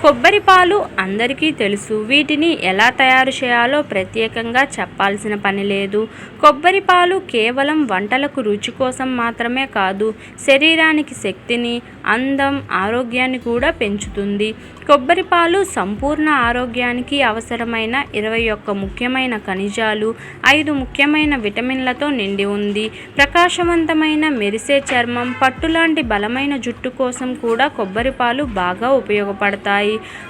కొబ్బరి పాలు అందరికీ తెలుసు. వీటిని ఎలా తయారు చేయాలో ప్రత్యేకంగా చెప్పాల్సిన పని లేదు. కొబ్బరి పాలు కేవలం వంటలకు రుచి కోసం మాత్రమే కాదు శరీరానికి శక్తిని అందం ఆరోగ్యాన్ని కూడా పెంచుతుంది. కొబ్బరి పాలు సంపూర్ణ ఆరోగ్యానికి అవసరమైన ఇరవై ఒక్క ముఖ్యమైన ఖనిజాలు ఐదు ముఖ్యమైన విటమిన్లతో నిండి ఉంది. ప్రకాశవంతమైన మెరిసే చర్మం పట్టులాంటి బలమైన జుట్టు కోసం కూడా కొబ్బరి పాలు బాగా ఉపయోగపడతాయి.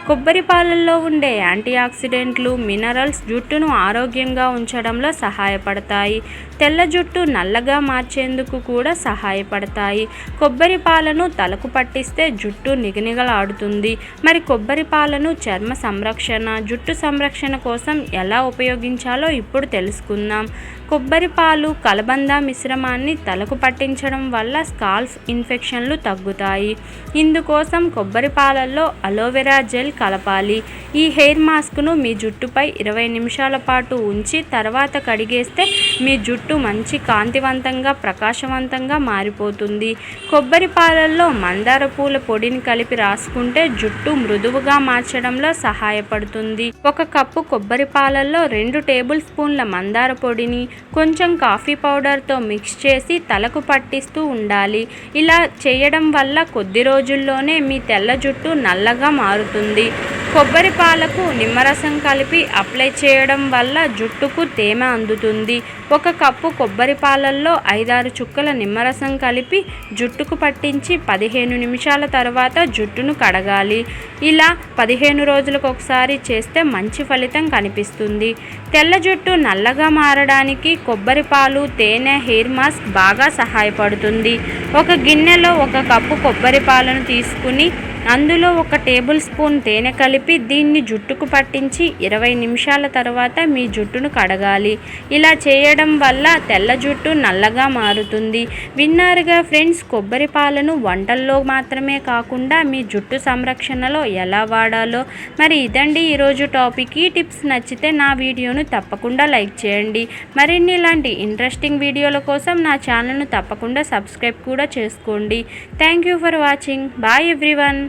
కొబ్బరి పాలల్లో ఉండే యాంటీ ఆక్సిడెంట్లు మినరల్స్ జుట్టును ఆరోగ్యంగా ఉంచడంలో సహాయపడతాయి. తెల్ల జుట్టు నల్లగా మార్చేందుకు కూడా సహాయపడతాయి. కొబ్బరి పాలను తలకు పట్టిస్తే జుట్టు నిగనిగలాడుతుంది. మరి కొబ్బరి పాలను చర్మ సంరక్షణ జుట్టు సంరక్షణ కోసం ఎలా ఉపయోగించాలో ఇప్పుడు తెలుసుకుందాం. కొబ్బరి పాలు కలబంద మిశ్రమాన్ని తలకు పట్టించడం వల్ల స్కాల్ఫ్ ఇన్ఫెక్షన్లు తగ్గుతాయి. ఇందుకోసం కొబ్బరి పాలల్లో అలోవెరా జెల్ కలపాలి. ఈ హెయిర్ మాస్క్ను మీ జుట్టుపై ఇరవై నిమిషాల పాటు ఉంచి తర్వాత కడిగేస్తే మీ జుట్టు మంచి కాంతివంతంగా ప్రకాశవంతంగా మారిపోతుంది. కొబ్బరి పాలల్లో మందార పూల పొడిని కలిపి రాసుకుంటే జుట్టు మృదువుగా మార్చడంలో సహాయపడుతుంది. ఒక కప్పు కొబ్బరి పాలల్లో రెండు టేబుల్ స్పూన్ల మందార పొడిని కొంచెం కాఫీ పౌడర్తో మిక్స్ చేసి తలకు పట్టిస్తూ ఉండాలి. ఇలా చేయడం వల్ల కొద్ది రోజుల్లోనే మీ తెల్ల జుట్టు నల్లగా మారు మారుతుంది. కొబ్బరి పాలకు నిమ్మరసం కలిపి అప్లై చేయడం వల్ల జుట్టుకు తేమ అందుతుంది. ఒక కప్పు కొబ్బరి పాలల్లో ఐదారు చుక్కల నిమ్మరసం కలిపి జుట్టుకు పట్టించి పదిహేను నిమిషాల తర్వాత జుట్టును కడగాలి. ఇలా పదిహేను రోజులకు ఒకసారి చేస్తే మంచి ఫలితం కనిపిస్తుంది. తెల్ల జుట్టు నల్లగా మారడానికి కొబ్బరి పాలు తేనె హెయిర్ మాస్క్ బాగా సహాయపడుతుంది. ఒక గిన్నెలో ఒక కప్పు కొబ్బరి పాలను తీసుకుని అందులో ఒక టేబుల్ స్పూన్ తేనె కలిపి దీన్ని జుట్టుకు పట్టించి ఇరవై నిమిషాల తర్వాత మీ జుట్టును కడగాలి. ఇలా చేయడం వల్ల తెల్ల జుట్టు నల్లగా మారుతుంది. విన్నారుగా ఫ్రెండ్స్ కొబ్బరి పాలను వంటల్లో మాత్రమే కాకుండా మీ జుట్టు సంరక్షణలో ఎలా వాడాలో? మరి ఇదండి ఈరోజు టాపిక్. ఈ టిప్స్ నచ్చితే నా వీడియోను తప్పకుండా లైక్ చేయండి. మరిన్ని ఇలాంటి ఇంట్రెస్టింగ్ వీడియోల కోసం నా ఛానల్ను తప్పకుండా సబ్స్క్రైబ్ కూడా చేసుకోండి. Thank you for watching. Bye everyone.